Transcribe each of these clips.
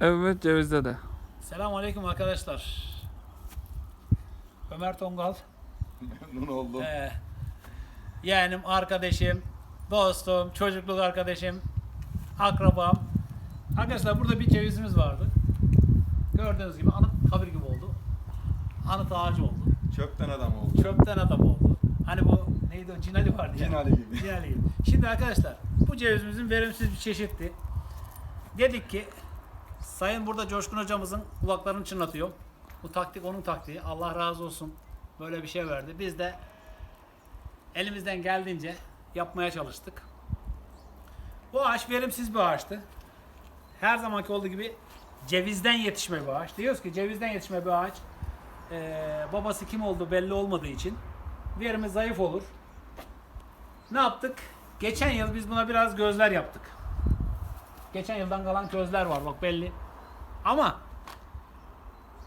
Evet cevizde de. Selamünaleyküm arkadaşlar. Ömer Tongal. Memnun oldum. Ee, yeğenim, arkadaşım, dostum, çocukluk arkadaşım, akrabam. Arkadaşlar burada bir cevizimiz vardı. Gördüğünüz gibi anıt kabir gibi oldu. Anıt ağacı oldu. Çöpten adam oldu. Çöpten adam oldu. Hani bu neydi o cinali vardı ya. Cinali gibi. Cinali gibi. Şimdi arkadaşlar bu cevizimizin verimsiz bir çeşitti. Dedik ki Sayın burada Coşkun hocamızın kulaklarını çınlatıyor. Bu taktik onun taktiği. Allah razı olsun. Böyle bir şey verdi. Biz de elimizden geldiğince yapmaya çalıştık. Bu ağaç verimsiz bir ağaçtı. Her zamanki olduğu gibi cevizden yetişme bir ağaç. Diyoruz ki cevizden yetişme bir ağaç. Ee, babası kim olduğu belli olmadığı için verimi zayıf olur. Ne yaptık? Geçen yıl biz buna biraz gözler yaptık. Geçen yıldan kalan gözler var bak belli. Ama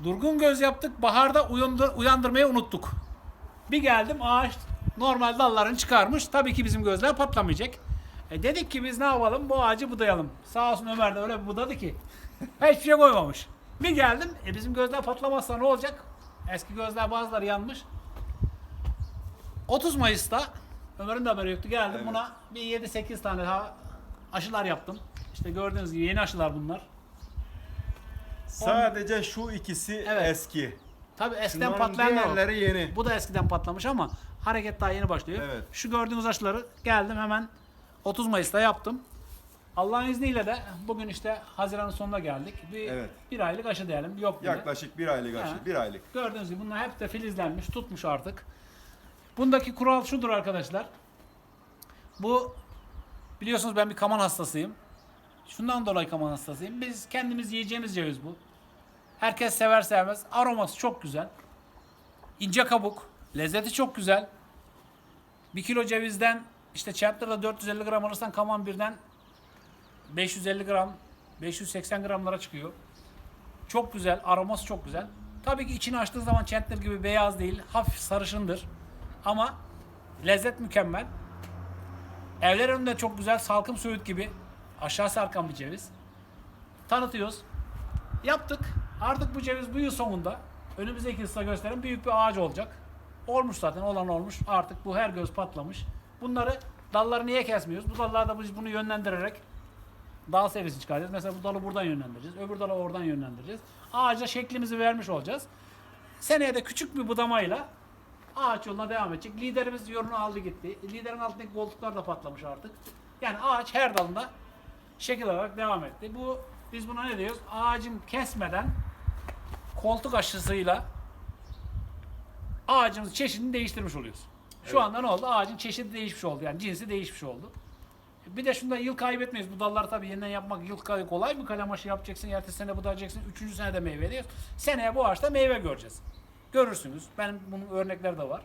durgun göz yaptık. Baharda uyandır, uyandırmayı unuttuk. Bir geldim ağaç normal dallarını çıkarmış. Tabii ki bizim gözler patlamayacak. E dedik ki biz ne yapalım? Bu ağacı budayalım. Sağ olsun Ömer de öyle bir budadı ki. Hiçbir şey koymamış. Bir geldim. E bizim gözler patlamazsa ne olacak? Eski gözler bazıları yanmış. 30 Mayıs'ta Ömer'in de haberi yoktu. Geldim Evet. buna bir 7-8 tane daha aşılar yaptım. İşte gördüğünüz gibi yeni aşılar bunlar. Sadece şu ikisi Evet. eski. Tabii eskiden var. diğerleri yeni. Bu da eskiden patlamış ama hareket daha yeni başlıyor. Evet. Şu gördüğünüz aşıları geldim hemen 30 Mayıs'ta yaptım. Allah'ın izniyle de bugün işte Haziran'ın sonuna geldik. Bir, Evet. bir aylık aşı diyelim. Yok bile. Yaklaşık bir aylık aşı. Ha. Bir aylık. Gördüğünüz gibi bunlar hep de filizlenmiş, tutmuş artık. Bundaki kural şudur arkadaşlar. Bu biliyorsunuz ben bir kaman hastasıyım. Şundan dolayı kaman hastasıyım. Biz kendimiz yiyeceğimiz ceviz bu. Herkes sever sevmez. Aroması çok güzel. İnce kabuk. Lezzeti çok güzel. Bir kilo cevizden işte Chandler'da 450 gram alırsan kaman birden 550 gram 580 gramlara çıkıyor. Çok güzel, aroması çok güzel. Tabii ki içini açtığın zaman Chandler gibi beyaz değil, hafif sarışındır. Ama lezzet mükemmel. Evler önünde çok güzel salkım söğüt gibi aşağı sarkan bir ceviz. Tanıtıyoruz. Yaptık. Artık bu ceviz bu yıl sonunda önümüzdeki yılsa gösteren büyük bir ağaç olacak. Olmuş zaten olan olmuş. Artık bu her göz patlamış. Bunları dalları niye kesmiyoruz? Bu dallarda biz bunu yönlendirerek dal serisi çıkaracağız. Mesela bu dalı buradan yönlendireceğiz. Öbür dalı oradan yönlendireceğiz. Ağaca şeklimizi vermiş olacağız. Seneye de küçük bir budamayla ağaç yoluna devam edecek. Liderimiz yolunu aldı gitti. Liderin altındaki koltuklar da patlamış artık. Yani ağaç her dalında şekil olarak devam etti. Bu biz buna ne diyoruz? Ağacın kesmeden koltuk aşısıyla ağacımızın çeşidini değiştirmiş oluyoruz. Şu Evet. anda ne oldu? Ağacın çeşidi değişmiş oldu. Yani cinsi değişmiş oldu. Bir de şunda yıl kaybetmeyiz. Bu dalları tabii yeniden yapmak yıl kolay mı? Kalem aşı yapacaksın, ertesi sene budayacaksın, üçüncü senede meyve veriyoruz. Seneye bu ağaçta meyve göreceğiz. Görürsünüz. Benim bunun örnekleri de var.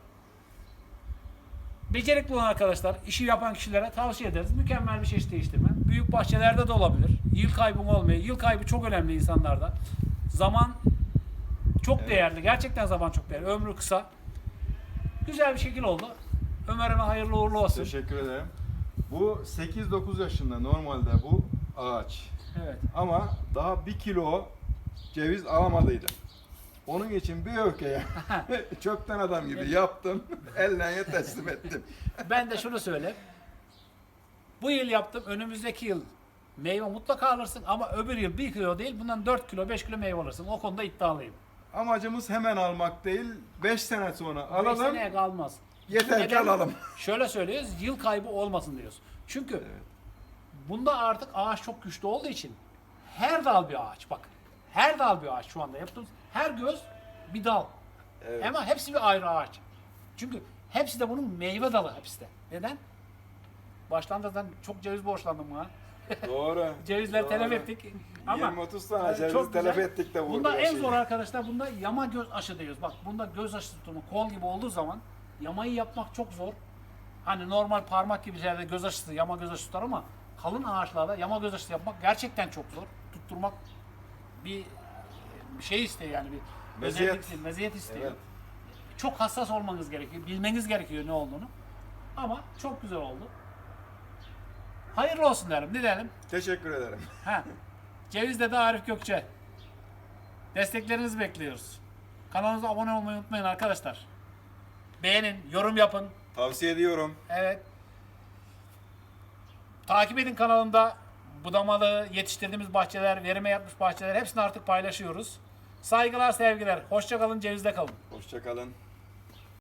Becerikli olan arkadaşlar, işi yapan kişilere tavsiye ederiz. Mükemmel bir çeşit değiştirme. Büyük bahçelerde de olabilir. Yıl kaybı olmuyor. Yıl kaybı çok önemli insanlarda. Zaman çok Evet. değerli. Gerçekten zaman çok değerli. Ömrü kısa. Güzel bir şekil oldu. Ömer'ime hayırlı uğurlu olsun. Teşekkür ederim. Bu 8-9 yaşında normalde bu ağaç. Evet. Ama daha bir kilo ceviz alamadıydım. Onun için bir öfkeye çöpten adam gibi yaptım. Ellerine teslim ettim. Ben de şunu söyleyeyim. Bu yıl yaptım. Önümüzdeki yıl meyve mutlaka alırsın ama öbür yıl 1 kilo değil bundan 4 kilo 5 kilo meyve alırsın. O konuda iddialıyım. Amacımız hemen almak değil, 5 sene sonra alalım. seneye kalmaz. Yeter ki alalım. Şöyle söylüyoruz. Yıl kaybı olmasın diyoruz. Çünkü bunda artık ağaç çok güçlü olduğu için her dal bir ağaç. Bak her dal bir ağaç şu anda yaptığımız. Her göz bir dal. Evet. Ama hepsi bir ayrı ağaç. Çünkü hepsi de bunun meyve dalı hepsi de. Neden? Baştan da zaten çok ceviz borçlandım buna. Doğru. Cevizler Doğru. telef ettik. Ama 20-30 tane ceviz çok telef güzel. ettik de vurdu Bunda en zor arkadaşlar bunda yama göz aşı diyoruz. Bak bunda göz aşı tutma kol gibi olduğu zaman yamayı yapmak çok zor. Hani normal parmak gibi şeylerde göz aşısı, yama göz aşısı tutar ama kalın ağaçlarda yama göz aşısı yapmak gerçekten çok zor. Tutturmak bir şey istiyor yani bir Meziyet. özellik, meziyet istiyor. Evet. Çok hassas olmanız gerekiyor. Bilmeniz gerekiyor ne olduğunu. Ama çok güzel oldu. Hayırlı olsun derim. Ne diyelim? Teşekkür ederim. Ha. Cevizde de Arif Gökçe. Desteklerinizi bekliyoruz. Kanalımıza abone olmayı unutmayın arkadaşlar. Beğenin, yorum yapın. Tavsiye ediyorum. Evet. Takip edin kanalımda. Budamalı yetiştirdiğimiz bahçeler, verime yatmış bahçeler hepsini artık paylaşıyoruz. Saygılar, sevgiler. Hoşça kalın, cevizde kalın. Hoşçakalın.